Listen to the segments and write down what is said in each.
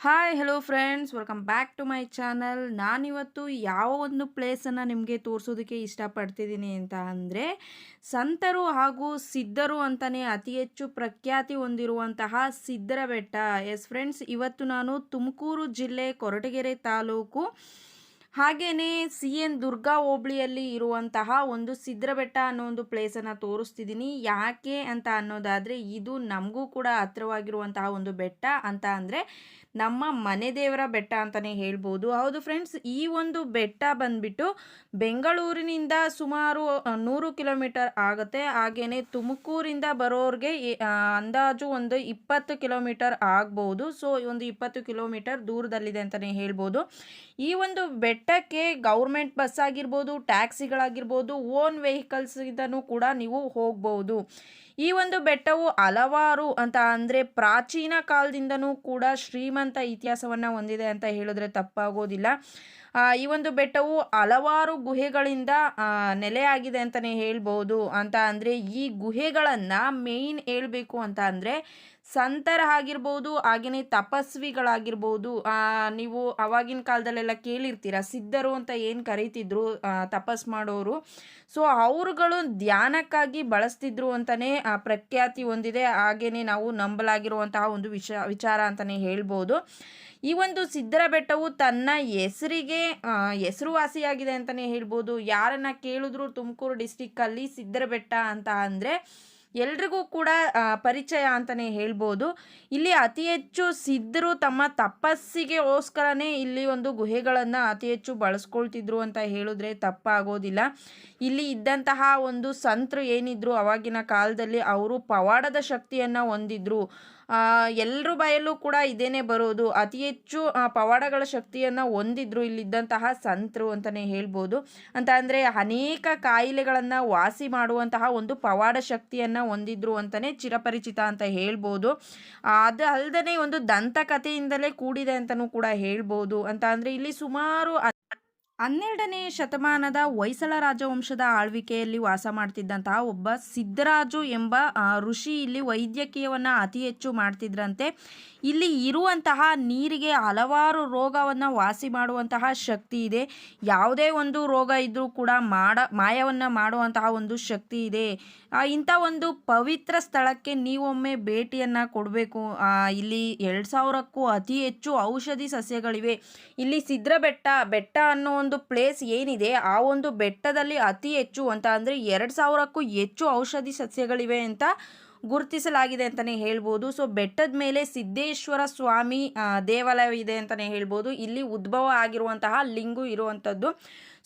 Hi hello friends welcome back to my channel ನಾನಿವತ್ತು ಯಾವ ಒಂದು ಪ್ಲೇಸನ್ನು ನಿಮಗೆ ತೋರಿಸೋದಕ್ಕೆ ಇಷ್ಟಪಡ್ತಿದ್ದೀನಿ ಅಂತ ಅಂದರೆ, ಸಂತರು ಹಾಗೂ ಸಿದ್ಧರು ಅಂತಲೇ ಅತಿ ಹೆಚ್ಚು ಪ್ರಖ್ಯಾತಿ ಹೊಂದಿರುವಂತಹ ಸಿದ್ಧರ ಬೆಟ್ಟ. ಎಸ್ ಫ್ರೆಂಡ್ಸ್ ಇವತ್ತು ನಾನು ತುಮಕೂರು ಜಿಲ್ಲೆ ಕೊರಟಗೆರೆ ತಾಲೂಕು ಹಾಗೆಯೇ ಸಿ ಎನ್ ದುರ್ಗಾ ಹೋಬಳಿಯಲ್ಲಿ ಇರುವಂತಹ ಒಂದು ಸಿದ್ರಬೆಟ್ಟ ಅನ್ನೋ ಒಂದು ಪ್ಲೇಸನ್ನು ತೋರಿಸ್ತಿದ್ದೀನಿ ಯಾಕೆ ಅಂತ ಅನ್ನೋದಾದರೆ ಇದು ನಮಗೂ ಕೂಡ ಹತ್ರವಾಗಿರುವಂತಹ ಒಂದು ಬೆಟ್ಟ ಅಂತ ಅಂದರೆ ನಮ್ಮ ಮನೆ ದೇವರ ಬೆಟ್ಟ ಅಂತಲೇ ಹೇಳ್ಬೋದು. ಹೌದು ಫ್ರೆಂಡ್ಸ್ ಈ ಒಂದು ಬೆಟ್ಟ ಬಂದ್ಬಿಟ್ಟು ಬೆಂಗಳೂರಿನಿಂದ ಸುಮಾರು ನೂರು ಕಿಲೋಮೀಟರ್ ಆಗುತ್ತೆ. ಹಾಗೆಯೇ ತುಮಕೂರಿಂದ ಬರೋರಿಗೆ ಅಂದಾಜು ಒಂದು ಇಪ್ಪತ್ತು ಕಿಲೋಮೀಟರ್ ಆಗ್ಬೋದು. ಸೊ ಒಂದು ಇಪ್ಪತ್ತು ಕಿಲೋಮೀಟರ್ ದೂರದಲ್ಲಿದೆ ಅಂತಲೇ ಹೇಳ್ಬೋದು. ಈ ಒಂದು ಬೆಟ್ಟಕ್ಕೆ ಗೌರ್ಮೆಂಟ್ ಬಸ್ ಆಗಿರ್ಬೋದು, ಟ್ಯಾಕ್ಸಿಗಳಾಗಿರ್ಬೋದು, ಓನ್ ವೆಹಿಕಲ್ಸಿಂದನೂ ಕೂಡ ನೀವು ಹೋಗ್ಬೋದು. ಈ ಒಂದು ಬೆಟ್ಟವು ಹಲವಾರು ಅಂತ ಅಂದರೆ ಪ್ರಾಚೀನ ಕಾಲದಿಂದನೂ ಕೂಡ ಶ್ರೀಮಂತ ಇತಿಹಾಸವನ್ನು ಹೊಂದಿದೆ ಅಂತ ಹೇಳಿದ್ರೆ ತಪ್ಪಾಗೋದಿಲ್ಲ. ಈ ಒಂದು ಬೆಟ್ಟವು ಹಲವಾರು ಗುಹೆಗಳಿಂದ ನೆಲೆಯಾಗಿದೆ ಅಂತಲೇ ಹೇಳ್ಬೋದು. ಅಂತ ಅಂದರೆ ಈ ಗುಹೆಗಳನ್ನು ಮೇಯ್ನ್ ಹೇಳಬೇಕು ಅಂತ ಅಂದರೆ ಸಂತರ ಆಗಿರ್ಬೋದು ಹಾಗೆಯೇ ತಪಸ್ವಿಗಳಾಗಿರ್ಬೋದು ನೀವು ಅವಾಗಿನ ಕಾಲದಲ್ಲೆಲ್ಲ ಕೇಳಿರ್ತೀರ, ಸಿದ್ಧರು ಅಂತ ಏನು ಕರೀತಿದ್ರು ತಪಸ್ ಮಾಡೋರು. ಸೊ ಅವರುಗಳು ಧ್ಯಾನಕ್ಕಾಗಿ ಬಳಸ್ತಿದ್ರು ಅಂತಲೇ ಪ್ರಖ್ಯಾತಿ ಹೊಂದಿದೆ. ಹಾಗೆಯೇ ನಾವು ನಂಬಲಾಗಿರುವಂತಹ ಒಂದು ವಿಷ, ವಿಚಾರ ಅಂತಲೇ ಹೇಳ್ಬೋದು. ಈ ಒಂದು ಸಿದ್ಧರ ಬೆಟ್ಟವು ತನ್ನ ಹೆಸರಿಗೆ ಹೆಸರುವಾಸಿಯಾಗಿದೆ ಅಂತಲೇ ಹೇಳ್ಬೋದು. ಯಾರನ್ನ ಕೇಳಿದ್ರು ತುಮಕೂರು ಡಿಸ್ಟಿಕ್ಕಲ್ಲಿ ಸಿದ್ಧರ ಬೆಟ್ಟ ಅಂತ ಅಂದರೆ ಎಲ್ರಿಗೂ ಕೂಡ ಪರಿಚಯ ಅಂತಲೇ ಹೇಳ್ಬೋದು. ಇಲ್ಲಿ ಅತಿ ಹೆಚ್ಚು ಸಿದ್ಧರು ತಮ್ಮ ತಪಸ್ಸಿಗೆಗೋಸ್ಕರನೇ ಇಲ್ಲಿ ಒಂದು ಗುಹೆಗಳನ್ನು ಅತಿ ಹೆಚ್ಚು ಬಳಸ್ಕೊಳ್ತಿದ್ರು ಅಂತ ಹೇಳಿದ್ರೆ ತಪ್ಪಾಗೋದಿಲ್ಲ. ಇಲ್ಲಿ ಇದ್ದಂತಹ ಒಂದು ಸಂತರು ಏನಿದ್ರು, ಅವಾಗಿನ ಕಾಲದಲ್ಲಿ ಅವರು ಪವಾಡದ ಶಕ್ತಿಯನ್ನು ಹೊಂದಿದ್ರು. ಎಲ್ಲರ ಬಯಲು ಕೂಡ ಇದೇನೆ ಬರೋದು. ಅತಿ ಹೆಚ್ಚು ಪವಾಡಗಳ ಶಕ್ತಿಯನ್ನು ಹೊಂದಿದ್ರು ಇಲ್ಲಿದ್ದಂತಹ ಸಂತರು ಅಂತಲೇ ಹೇಳ್ಬೋದು. ಅಂತ ಅಂದರೆ ಅನೇಕ ಕಾಯಿಲೆಗಳನ್ನು ವಾಸಿ ಮಾಡುವಂತಹ ಒಂದು ಪವಾಡ ಶಕ್ತಿಯನ್ನು ಹೊಂದಿದ್ರು ಅಂತಲೇ ಚಿರಪರಿಚಿತ ಅಂತ ಹೇಳ್ಬೋದು. ಅದು ಅಲ್ಲದೆ ಒಂದು ದಂತಕಥೆಯಿಂದಲೇ ಕೂಡಿದೆ ಅಂತಲೂ ಕೂಡ ಹೇಳ್ಬೋದು. ಅಂತ ಅಂದರೆ ಇಲ್ಲಿ ಸುಮಾರು ಹನ್ನೆರಡನೇ ಶತಮಾನದ ಹೊಯ್ಸಳ ರಾಜವಂಶದ ಆಳ್ವಿಕೆಯಲ್ಲಿ ವಾಸ ಮಾಡ್ತಿದ್ದಂತಹ ಒಬ್ಬ ಸಿದ್ದರಾಜು ಎಂಬ ಋಷಿ ಇಲ್ಲಿ ವೈದ್ಯಕೀಯವನ್ನು ಅತಿ ಹೆಚ್ಚು ಮಾಡ್ತಿದ್ರಂತೆ. ಇಲ್ಲಿ ಇರುವಂತಹ ನೀರಿಗೆ ಹಲವಾರು ರೋಗವನ್ನು ವಾಸಿ ಮಾಡುವಂತಹ ಶಕ್ತಿ ಇದೆ. ಯಾವುದೇ ಒಂದು ರೋಗ ಇದ್ದರೂ ಕೂಡ ಮಾಡ, ಮಾಯವನ್ನು ಮಾಡುವಂತಹ ಒಂದು ಶಕ್ತಿ ಇದೆ. ಇಂಥ ಒಂದು ಪವಿತ್ರ ಸ್ಥಳಕ್ಕೆ ನೀವೊಮ್ಮೆ ಭೇಟಿಯನ್ನು ಕೊಡಬೇಕು. ಇಲ್ಲಿ ಎರಡು ಸಾವಿರಕ್ಕೂ ಅತಿ ಹೆಚ್ಚು ಔಷಧಿ ಸಸ್ಯಗಳಿವೆ. ಇಲ್ಲಿ ಸಿದ್ರ ಬೆಟ್ಟ ಬೆಟ್ಟ ಅನ್ನೋ ಪ್ಲೇಸ್ ಏನಿದೆ, ಆ ಒಂದು ಬೆಟ್ಟದಲ್ಲಿ ಅತಿ ಹೆಚ್ಚು ಅಂತ ಅಂದರೆ ಎರಡು ಸಾವಿರಕ್ಕೂ ಹೆಚ್ಚು ಔಷಧಿ ಸಸ್ಯಗಳಿವೆ ಅಂತ ಗುರುತಿಸಲಾಗಿದೆ ಅಂತಲೇ ಹೇಳ್ಬೋದು. ಸೊ ಬೆಟ್ಟದ ಮೇಲೆ ಸಿದ್ದೇಶ್ವರ ಸ್ವಾಮಿ ದೇವಾಲಯವಿದೆ ಅಂತಲೇ ಹೇಳ್ಬೋದು. ಇಲ್ಲಿ ಉದ್ಭವ ಆಗಿರುವಂತಹ ಲಿಂಗು ಇರುವಂಥದ್ದು.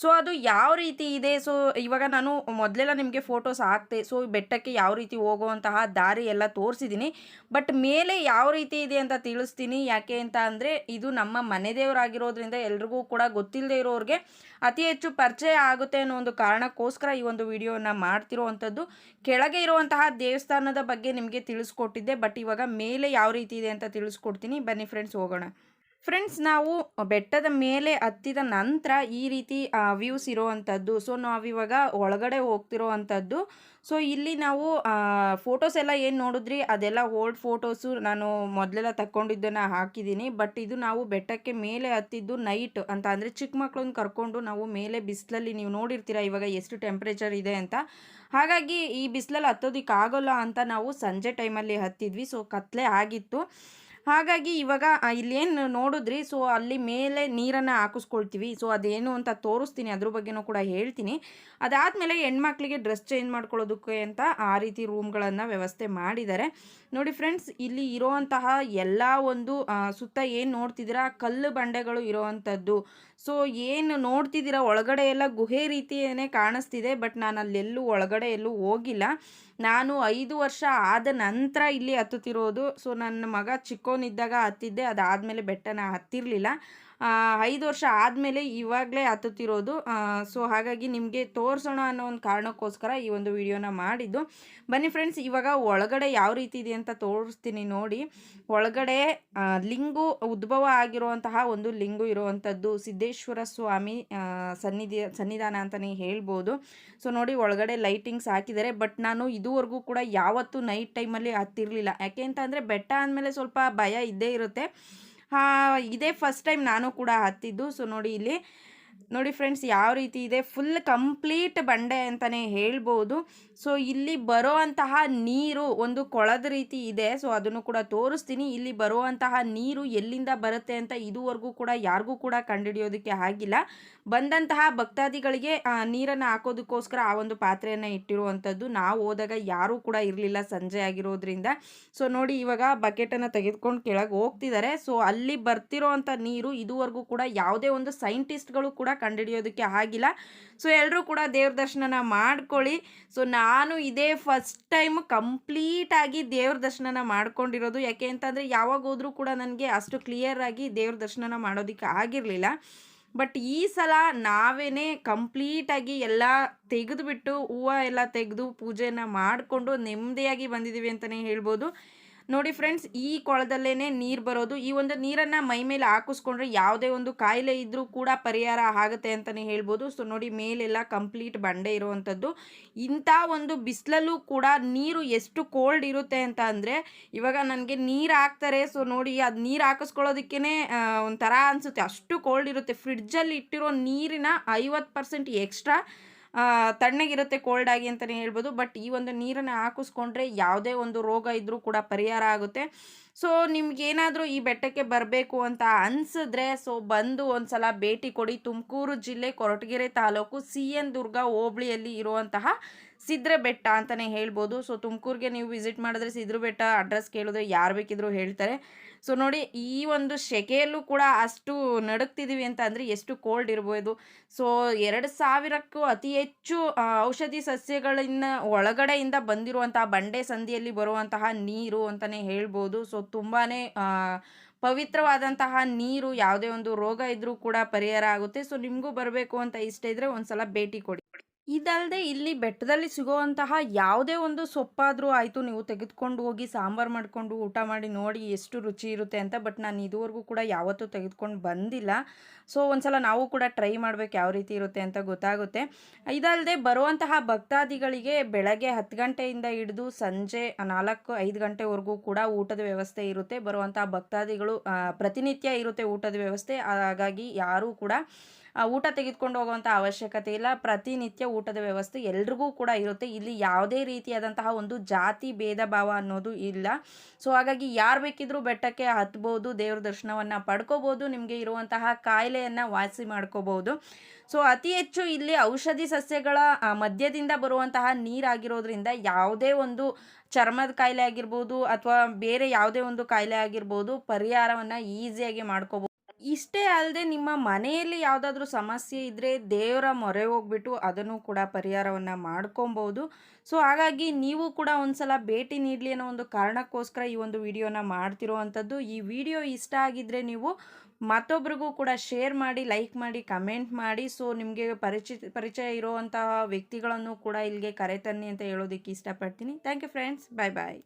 ಸೊ ಅದು ಯಾವ ರೀತಿ ಇದೆ? ಸೊ ಇವಾಗ ನಾನು ಮೊದಲೆಲ್ಲ ನಿಮಗೆ ಫೋಟೋಸ್ ಹಾಕ್ತೆ ಸೊ ಬೆಟ್ಟಕ್ಕೆ ಯಾವ ರೀತಿ ಹೋಗುವಂತಹ ದಾರಿ ಎಲ್ಲ ತೋರಿಸಿದ್ದೀನಿ ಬಟ್ ಮೇಲೆ ಯಾವ ರೀತಿ ಇದೆ ಅಂತ ತಿಳಿಸ್ತೀನಿ. ಯಾಕೆ ಅಂತ ಅಂದರೆ, ಇದು ನಮ್ಮ ಮನೆ ದೇವರಾಗಿರೋದ್ರಿಂದ ಎಲ್ರಿಗೂ ಕೂಡ ಗೊತ್ತಿಲ್ಲದೆ ಇರೋರಿಗೆ ಅತಿ ಹೆಚ್ಚು ಪರಿಚಯ ಆಗುತ್ತೆ ಅನ್ನೋ ಒಂದು ಕಾರಣಕ್ಕೋಸ್ಕರ ಈ ಒಂದು ವಿಡಿಯೋನ ಮಾಡ್ತಿರುವಂಥದ್ದು. ಕೆಳಗೆ ಇರುವಂತಹ ದೇವಸ್ಥಾನದ ಬಗ್ಗೆ ನಿಮಗೆ ತಿಳಿಸ್ಕೊಟ್ಟಿದ್ದೆ. ಬಟ್ ಇವಾಗ ಮೇಲೆ ಯಾವ ರೀತಿ ಇದೆ ಅಂತ ತಿಳಿಸ್ಕೊಡ್ತೀನಿ. ಬನ್ನಿ ಫ್ರೆಂಡ್ಸ್ ಹೋಗೋಣ. ಫ್ರೆಂಡ್ಸ್ ನಾವು ಬೆಟ್ಟದ ಮೇಲೆ ಹತ್ತಿದ ನಂತರ ಈ ರೀತಿ ವ್ಯೂಸ್ ಇರೋವಂಥದ್ದು ಸೊ ನಾವಿವಾಗ ಒಳಗಡೆ ಹೋಗ್ತಿರೋ ಅಂಥದ್ದು ಸೊ ಇಲ್ಲಿ ನಾವು ಫೋಟೋಸ್ ಎಲ್ಲ ಏನು ನೋಡಿದ್ರಿ? ಅದೆಲ್ಲ ಓಲ್ಡ್ ಫೋಟೋಸು ನಾನು ಮೊದಲೆಲ್ಲ ತಗೊಂಡಿದ್ದನ್ನು ಹಾಕಿದ್ದೀನಿ. ಬಟ್ ಇದು ನಾವು ಬೆಟ್ಟಕ್ಕೆ ಮೇಲೆ ಹತ್ತಿದ್ದು ನೈಟ್ ಅಂತ ಅಂದರೆ ಚಿಕ್ಕ ಮಕ್ಕಳನ್ನ ಕರ್ಕೊಂಡು ನಾವು ಮೇಲೆ ಬಿಸಿಲಲ್ಲಿ ನೀವು ನೋಡಿರ್ತೀರ ಇವಾಗ ಎಷ್ಟು ಟೆಂಪ್ರೇಚರ್ ಇದೆ ಅಂತ. ಹಾಗಾಗಿ ಈ ಬಿಸಿಲಲ್ಲಿ ಹತ್ತೋದಕ್ಕೆ ಆಗೋಲ್ಲ ಅಂತ ನಾವು ಸಂಜೆ ಟೈಮಲ್ಲಿ ಹತ್ತಿದ್ವಿ. ಸೊ ಕತ್ಲೆ ಆಗಿತ್ತು. ಹಾಗಾಗಿ ಇವಾಗ ಇಲ್ಲೇನು ನೋಡಿದ್ರಿ, ಸೊ ಅಲ್ಲಿ ಮೇಲೆ ನೀರನ್ನು ಹಾಕಿಸ್ಕೊಳ್ತೀವಿ. ಸೊ ಅದೇನು ಅಂತ ತೋರಿಸ್ತೀನಿ, ಅದ್ರ ಬಗ್ಗೆನೂ ಕೂಡ ಹೇಳ್ತೀನಿ. ಅದಾದಮೇಲೆ ಹೆಣ್ಮಕ್ಳಿಗೆ ಡ್ರೆಸ್ ಚೇಂಜ್ ಮಾಡ್ಕೊಳ್ಳೋದಕ್ಕೆ ಅಂತ ಆ ರೀತಿ ರೂಮ್ಗಳನ್ನು ವ್ಯವಸ್ಥೆ ಮಾಡಿದ್ದಾರೆ. ನೋಡಿ ಫ್ರೆಂಡ್ಸ್, ಇಲ್ಲಿ ಇರೋವಂತಹ ಎಲ್ಲ ಒಂದು ಸುತ್ತ ಏನು ನೋಡ್ತಿದ್ದೀರಾ? ಕಲ್ಲು ಬಂಡೆಗಳು ಇರೋವಂಥದ್ದು. ಸೊ ಏನು ನೋಡ್ತಿದ್ದೀರಾ, ಒಳಗಡೆ ಎಲ್ಲ ಗುಹೆ ರೀತಿಯೇ ಕಾಣಿಸ್ತಿದೆ, ಬಟ್ ನಾನು ಅಲ್ಲೆಲ್ಲೂ ಒಳಗಡೆ ಎಲ್ಲೂ ಹೋಗಿಲ್ಲ. ನಾನು ಐದು ವರ್ಷ ಆದ ನಂತರ ಇಲ್ಲಿ ಹತ್ತುತ್ತಿರೋದು. ಸೊ ನನ್ನ ಮಗ ಚಿಕ್ಕೋನಿದ್ದಾಗ ಹತ್ತಿದ್ದೆ, ಅದಾದಮೇಲೆ ಬೆಟ್ಟನ ಹತ್ತಿರಲಿಲ್ಲ. ಐದು ವರ್ಷ ಆದಮೇಲೆ ಇವಾಗಲೇ ಹತ್ತುತ್ತಿರೋದು. ಸೊ ಹಾಗಾಗಿ ನಿಮಗೆ ತೋರಿಸೋಣ ಅನ್ನೋ ಒಂದು ಕಾರಣಕ್ಕೋಸ್ಕರ ಈ ಒಂದು ವಿಡಿಯೋನ ಮಾಡಿದ್ದು. ಬನ್ನಿ ಫ್ರೆಂಡ್ಸ್ ಇವಾಗ ಒಳಗಡೆ ಯಾವ ರೀತಿ ಇದೆ ಅಂತ ತೋರಿಸ್ತೀನಿ ನೋಡಿ. ಒಳಗಡೆ ಲಿಂಗು ಉದ್ಭವ ಆಗಿರುವಂತಹ ಒಂದು ಲಿಂಗು ಇರುವಂಥದ್ದು ಸಿದ್ದೇಶ್ವರ ಸ್ವಾಮಿ ಸನ್ನಿಧಿ, ಸನ್ನಿಧಾನ ಅಂತಲೇ ಹೇಳ್ಬೋದು. ಸೊ ನೋಡಿ, ಒಳಗಡೆ ಲೈಟಿಂಗ್ಸ್ ಹಾಕಿದ್ದಾರೆ. ಬಟ್ ನಾನು ಇದುವರೆಗೂ ಕೂಡ ಯಾವತ್ತೂ ನೈಟ್ ಟೈಮಲ್ಲಿ ಹತ್ತಿರಲಿಲ್ಲ. ಯಾಕೆ ಅಂತ ಅಂದರೆ ಬೆಟ್ಟ ಅಂದಮೇಲೆ ಸ್ವಲ್ಪ ಭಯ ಇದ್ದೇ ಇರುತ್ತೆ. ಇದೇ ಫಸ್ಟ್ ಟೈಮ್ ನಾನು ಕೂಡ ಹತ್ತಿದ್ದು. ಸೊ ನೋಡಿ ಇಲ್ಲಿ ನೋಡಿ ಫ್ರೆಂಡ್ಸ್, ಯಾವ ರೀತಿ ಇದೆ? ಫುಲ್ ಕಂಪ್ಲೀಟ್ ಬಂಡೆ ಅಂತಲೇ ಹೇಳ್ಬೋದು. ಸೊ ಇಲ್ಲಿ ಬರೋವಂತಹ ನೀರು ಒಂದು ಕೊಳದ ರೀತಿ ಇದೆ. ಸೊ ಅದನ್ನು ಕೂಡ ತೋರಿಸ್ತೀನಿ. ಇಲ್ಲಿ ಬರುವಂತಹ ನೀರು ಎಲ್ಲಿಂದ ಬರುತ್ತೆ ಅಂತ ಇದುವರೆಗೂ ಕೂಡ ಯಾರಿಗೂ ಕೂಡ ಕಂಡುಹಿಡಿಯೋದಕ್ಕೆ ಆಗಿಲ್ಲ. ಬಂದಂತಹ ಭಕ್ತಾದಿಗಳಿಗೆ ನೀರನ್ನು ಹಾಕೋದಕ್ಕೋಸ್ಕರ ಆ ಒಂದು ಪಾತ್ರೆಯನ್ನು ಇಟ್ಟಿರುವಂಥದ್ದು. ನಾವು ಹೋದಾಗ ಯಾರೂ ಕೂಡ ಇರಲಿಲ್ಲ ಸಂಜೆ ಆಗಿರೋದ್ರಿಂದ. ಸೊ ನೋಡಿ ಇವಾಗ ಬಕೆಟನ್ನು ತೆಗೆದುಕೊಂಡು ಕೆಳಗೆ ಹೋಗ್ತಿದ್ದಾರೆ. ಸೊ ಅಲ್ಲಿ ಬರ್ತಿರೋ ನೀರು ಇದುವರೆಗೂ ಕೂಡ ಯಾವುದೇ ಒಂದು ಸೈಂಟಿಸ್ಟ್ಗಳು ಕೂಡ ಕಂಡುಹಿಡಿಯೋದಕ್ಕೆ ಆಗಿಲ್ಲ. ಸೊ ಎಲ್ಲರೂ ಕೂಡ ದೇವ್ರ ದರ್ಶನ ಮಾಡ್ಕೊಳ್ಳಿ. ಸೊ ನಾನು ಇದೇ ಫಸ್ಟ್ ಟೈಮ್ ಕಂಪ್ಲೀಟಾಗಿ ದೇವ್ರ ದರ್ಶನ ಮಾಡ್ಕೊಂಡಿರೋದು. ಯಾಕೆ ಅಂತಂದರೆ ಯಾವಾಗ ಹೋದರೂ ಕೂಡ ನನಗೆ ಅಷ್ಟು ಕ್ಲಿಯರಾಗಿ ದೇವ್ರ ದರ್ಶನ ಮಾಡೋದಕ್ಕೆ ಆಗಿರಲಿಲ್ಲ. ಬಟ್ ಈ ಸಲ ನಾವೇ ಕಂಪ್ಲೀಟಾಗಿ ಎಲ್ಲ ತೆಗೆದುಬಿಟ್ಟು ಹೂವು ಎಲ್ಲ ತೆಗೆದು ಪೂಜೆನ ಮಾಡಿಕೊಂಡು ನೆಮ್ಮದಿಯಾಗಿ ಬಂದಿದ್ದೀವಿ ಅಂತಲೇ ಹೇಳ್ಬೋದು. ನೋಡಿ ಫ್ರೆಂಡ್ಸ್, ಈ ಕೊಳದಲ್ಲೇ ನೀರು ಬರೋದು. ಈ ಒಂದು ನೀರನ್ನು ಮೈ ಮೇಲೆ ಹಾಕಿಸ್ಕೊಂಡ್ರೆ ಯಾವುದೇ ಒಂದು ಕಾಯಿಲೆ ಇದ್ದರೂ ಕೂಡ ಪರಿಹಾರ ಆಗುತ್ತೆ ಅಂತಲೇ ಹೇಳ್ಬೋದು. ಸೊ ನೋಡಿ ಮೇಲೆಲ್ಲ ಕಂಪ್ಲೀಟ್ ಬಂಡೆ ಇರುವಂಥದ್ದು. ಇಂಥ ಒಂದು ಬಿಸಿಲಲ್ಲೂ ಕೂಡ ನೀರು ಎಷ್ಟು ಕೋಲ್ಡ್ ಇರುತ್ತೆ ಅಂತ ಅಂದರೆ, ಇವಾಗ ನನಗೆ ನೀರು ಹಾಕ್ತಾರೆ. ಸೊ ನೋಡಿ ಅದು ನೀರು ಹಾಕಿಸ್ಕೊಳ್ಳೋದಕ್ಕೇ ಒಂಥರ ಅನಿಸುತ್ತೆ. ಅಷ್ಟು ಕೋಲ್ಡ್ ಇರುತ್ತೆ. ಫ್ರಿಡ್ಜಲ್ಲಿ ಇಟ್ಟಿರೋ ನೀರಿನ ಐವತ್ತು ಪರ್ಸೆಂಟ್ ಎಕ್ಸ್ಟ್ರಾ ತಣ್ಣಗಿರುತ್ತೆ ಕೋಲ್ಡ್ ಆಗಿ ಅಂತಲೇ ಹೇಳ್ಬೋದು. ಬಟ್ ಈ ಒಂದು ನೀರನ್ನು ಹಾಕಿಸ್ಕೊಂಡ್ರೆ ಯಾವುದೇ ಒಂದು ರೋಗ ಇದ್ದರೂ ಕೂಡ ಪರಿಹಾರ ಆಗುತ್ತೆ. ಸೊ ನಿಮ್ಗೇನಾದರೂ ಈ ಬೆಟ್ಟಕ್ಕೆ ಬರಬೇಕು ಅಂತ ಅನಿಸಿದ್ರೆ ಸೊ ಬಂದು ಒಂದು ಸಲ ಭೇಟಿ ಕೊಡಿ. ತುಮಕೂರು ಜಿಲ್ಲೆ ಕೊರಟಗೆರೆ ತಾಲೂಕು ಸಿ ಎನ್ ದುರ್ಗ ಹೋಬಳಿಯಲ್ಲಿ ಇರುವಂತಹ ಸಿದ್ರೆ ಬೆಟ್ಟ ಅಂತಲೇ ಹೇಳ್ಬೋದು. ಸೊ ತುಮಕೂರಿಗೆ ನೀವು ವಿಸಿಟ್ ಮಾಡಿದ್ರೆ ಸಿದ್ರ ಬೆಟ್ಟ ಅಡ್ರೆಸ್ ಕೇಳಿದ್ರೆ ಯಾರು ಬೇಕಿದ್ರು ಹೇಳ್ತಾರೆ. ಸೊ ನೋಡಿ ಈ ಒಂದು ಸೆಕೆಯಲ್ಲೂ ಕೂಡ ಅಷ್ಟು ನಡುಕ್ತಿದ್ದೀವಿ ಅಂತ ಅಂದರೆ ಎಷ್ಟು ಕೋಲ್ಡ್ ಇರ್ಬೋದು. ಸೊ ಎರಡು ಸಾವಿರಕ್ಕೂ ಅತಿ ಹೆಚ್ಚು ಔಷಧಿ ಸಸ್ಯಗಳಿಂದ ಒಳಗಡೆಯಿಂದ ಬಂದಿರುವಂತಹ ಬಂಡೆ ಸಂದಿಯಲ್ಲಿ ಬರುವಂತಹ ನೀರು ಅಂತಲೇ ಹೇಳ್ಬೋದು. ಸೊ ತುಂಬಾ ಪವಿತ್ರವಾದಂತಹ ನೀರು, ಯಾವುದೇ ಒಂದು ರೋಗ ಇದ್ದರೂ ಕೂಡ ಪರಿಹಾರ ಆಗುತ್ತೆ. ಸೊ ನಿಮಗೂ ಬರಬೇಕು ಅಂತ ಇಷ್ಟ ಇದ್ದರೆ ಒಂದು ಸಲ ಭೇಟಿ ಕೊಡಿ. ಇದಲ್ಲದೆ ಇಲ್ಲಿ ಬೆಟ್ಟದಲ್ಲಿ ಸಿಗುವಂತಹ ಯಾವುದೇ ಒಂದು ಸೊಪ್ಪಾದರೂ ಆಯಿತು, ನೀವು ತೆಗೆದುಕೊಂಡು ಹೋಗಿ ಸಾಂಬಾರು ಮಾಡಿಕೊಂಡು ಊಟ ಮಾಡಿ ನೋಡಿ ಎಷ್ಟು ರುಚಿ ಇರುತ್ತೆ ಅಂತ. ಬಟ್ ನಾನು ಇದುವರೆಗೂ ಕೂಡ ಯಾವತ್ತೂ ತೆಗೆದುಕೊಂಡು ಬಂದಿಲ್ಲ. ಸೊ, ಒಂದ್ಸಲ ನಾವು ಕೂಡ ಟ್ರೈ ಮಾಡಬೇಕು ಯಾವ ರೀತಿ ಇರುತ್ತೆ ಅಂತ ಗೊತ್ತಾಗುತ್ತೆ. ಇದಲ್ಲದೆ ಬರುವಂತಹ ಭಕ್ತಾದಿಗಳಿಗೆ ಬೆಳಗ್ಗೆ ಹತ್ತು ಗಂಟೆಯಿಂದ ಹಿಡಿದು ಸಂಜೆ ನಾಲ್ಕು, ಐದು ಗಂಟೆವರೆಗೂ ಕೂಡ ಊಟದ ವ್ಯವಸ್ಥೆ ಇರುತ್ತೆ. ಬರುವಂತಹ ಭಕ್ತಾದಿಗಳು ಪ್ರತಿನಿತ್ಯ ಇರುತ್ತೆ ಊಟದ ವ್ಯವಸ್ಥೆ. ಹಾಗಾಗಿ ಯಾರೂ ಕೂಡ ಊಟ ತೆಗೆದುಕೊಂಡು ಹೋಗುವಂತಹ ಅವಶ್ಯಕತೆ ಇಲ್ಲ. ಪ್ರತಿನಿತ್ಯ ಊಟದ ವ್ಯವಸ್ಥೆ ಎಲ್ರಿಗೂ ಕೂಡ ಇರುತ್ತೆ. ಇಲ್ಲಿ ಯಾವುದೇ ರೀತಿಯಾದಂತಹ ಒಂದು ಜಾತಿ ಭೇದ ಭಾವ ಅನ್ನೋದು ಇಲ್ಲ. ಸೊ ಹಾಗಾಗಿ ಯಾರು ಬೇಕಿದ್ರೂ ಬೆಟ್ಟಕ್ಕೆ ಹತ್ಬೋದು, ದೇವ್ರ ದರ್ಶನವನ್ನು ಪಡ್ಕೋಬೋದು, ನಿಮಗೆ ಇರುವಂತಹ ಕಾಯಿಲೆಯನ್ನ ವಾಸಿ ಮಾಡ್ಕೋಬಹುದು ಸೊ ಅತಿ ಹೆಚ್ಚು ಇಲ್ಲಿ ಔಷಧಿ ಸಸ್ಯಗಳ ಮಧ್ಯದಿಂದ ಬರುವಂತಹ ನೀರಾಗಿರೋದ್ರಿಂದ ಯಾವುದೇ ಒಂದು ಚರ್ಮದ ಕಾಯಿಲೆ ಆಗಿರ್ಬೋದು ಅಥವಾ ಬೇರೆ ಯಾವುದೇ ಒಂದು ಕಾಯಿಲೆ ಆಗಿರ್ಬೋದು, ಪರಿಹಾರವನ್ನು ಈಸಿಯಾಗಿ ಮಾಡ್ಕೋಬೋದು ಇಷ್ಟೇ ಅಲ್ಲದೆ ನಿಮ್ಮ ಮನೆಯಲ್ಲಿ ಯಾವುದಾದ್ರೂ ಸಮಸ್ಯೆ ಇದ್ದರೆ ದೇವರ ಮೊರೆ ಹೋಗ್ಬಿಟ್ಟು ಅದನ್ನು ಕೂಡ ಪರಿಹಾರವನ್ನು ಮಾಡ್ಕೊಬೋದು. ಸೊ, ಹಾಗಾಗಿ ನೀವು ಕೂಡ ಒಂದು ಸಲ ಭೇಟಿ ನೀಡಲಿ ಅನ್ನೋ ಒಂದು ಕಾರಣಕ್ಕೋಸ್ಕರ ಈ ಒಂದು ವಿಡಿಯೋನ ಮಾಡ್ತಿರೋ ಅಂಥದ್ದು ಈ ವಿಡಿಯೋ ಇಷ್ಟ ಆಗಿದ್ದರೆ ನೀವು ಮತ್ತೊಬ್ರಿಗೂ ಕೂಡ ಶೇರ್ ಮಾಡಿ, ಲೈಕ್ ಮಾಡಿ, ಕಮೆಂಟ್ ಮಾಡಿ. ಸೊ, ನಿಮಗೆ ಪರಿಚಿತ ಪರಿಚಯ ಇರುವಂತಹ ವ್ಯಕ್ತಿಗಳನ್ನು ಕೂಡ ಇಲ್ಲಿಗೆ ಕರೆತನ್ನಿ ಅಂತ ಹೇಳೋದಕ್ಕೆ ಇಷ್ಟಪಡ್ತೀನಿ. Thank you friends. Bye bye.